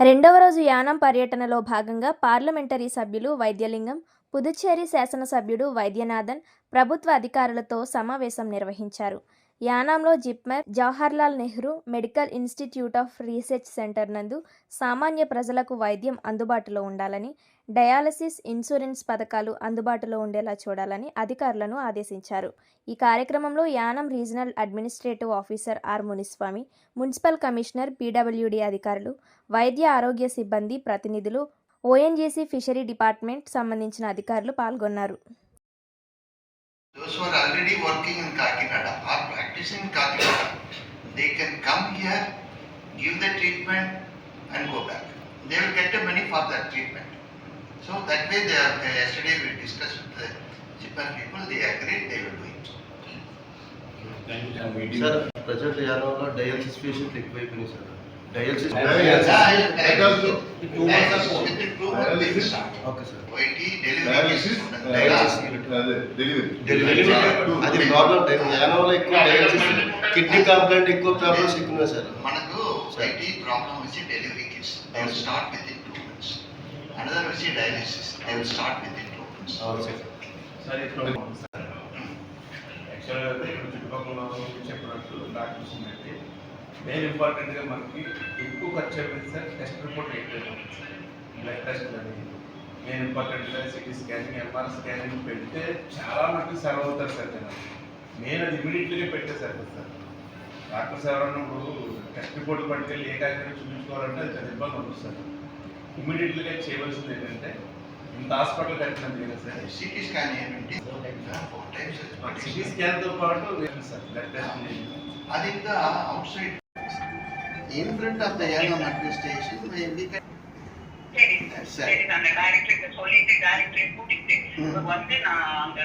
రెండవ రోజు యానం పర్యటనలో భాగంగా పార్లమెంటరీ సభ్యులు వైద్యలింగం పుదుచ్చేరి శాసనసభ్యుడు వైద్యనాథన్ ప్రభుత్వ అధికారులతో సమావేశం నిర్వహించారు. యానాంలో JIPMER Jawaharlal Nehru medical institute of research centre నందు సామాన్య ప్రజలకు వైద్యం అందుబాటులో ఉండాలని డయాలసిస్ ఇన్సూరెన్స్ పథకాలు అందుబాటులో ఉండేలా చూడాలని అధికారులను ఆదేశించారు. ఈ కార్యక్రమంలో Yanam regional administrative officer R Muniswami municipal commissioner PWD అధికారులు వైద్య ఆరోగ్య సిబ్బంది ప్రతినిధులు ఓఎన్జీసీ ఫిషరీ డిపార్ట్మెంట్ సంబంధించిన అధికారులు పాల్గొన్నారు. in Karnataka, they can come here, give the treatment and go back. They will get the money for that treatment. So that way, they are, uh, yesterday we discussed with the Japan people, they agreed they will do it. Sir present ಯಾರೋ dialysis patient require Dialysis. Sir dialysis dialysis okay sir sir. అదే delivery అది problem time యానంలో ఎక్కువ dialysis kidney complaint ఎక్కువ problems ఎక్కువ sir మనకు OIT problem is delivery kits they will start within two months. Another is dialysis, they will start within two months. అవును sir sir ఇక్కడ sir యాక్చువల్గా అయితే ఇక్కడ చుట్టుపక్కల చెప్పినట్టు డాక్టర్స్ ఉన్నట్టు మెయిన్ ఇంపార్టెంట్గా మనకి ఎక్కువ ఖర్చు అయిపోయింది సార్ టెస్ట్ రిపోర్ట్ ఎక్కువ సార్ బ్లడ్ టెస్ట్ అని మెయిన్ ఇంపార్టెంట్గా సిటీ స్కానింగ్ ఎంఆర్ స్కానింగ్ పెడితే చాలా మటుకు సర్వ్ అవుతారు సార్ జనాలు. మెయిన్ అది ఇమీడియట్లీగా పెట్టే సార్. సార్ డాక్టర్స్ ఎవరన్నా ఇప్పుడు టెస్ట్ రిపోర్ట్ పట్టుకెళ్ళి ఏ కాకుండా చూపించుకోవాలంటే అది చాలా ఇబ్బంది ఉంటుంది సార్. ఇమీడియట్లీగా చేయవలసింది ఏంటంటే ఇంత హాస్పిటల్ కట్టినది కదా సార్. సిటీ స్కాన్ ఏమిటి? సిటీ స్కాన్తో పాటు లేదు సార్ బ్లడ్ టెస్ట్. అది ఇంకా outside in front of the can சரி சரி. சரி நான் டைரக்டர் சொல்லிட்டு டைரக்டர் கூட்டிட்டு ம். இப்ப வந்து நான் அங்க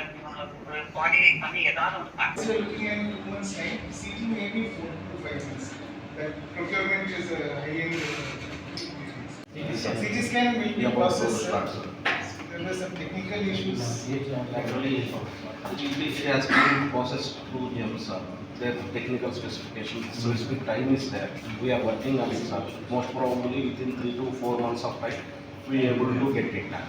கோஆர்டினேட் பண்ணி ஏதாவது ஒன்று பார்க்க So looking at two months time, CT maybe four to five months. That procurement is a high-end. uh, CT scan will be processed. sir. There were some technical issues. Actually, GP has been processed through GEMS, uh, their technical specifications, specific time is there. We are working on it, sir. Most probably within three to four months of time, we are able to look at data.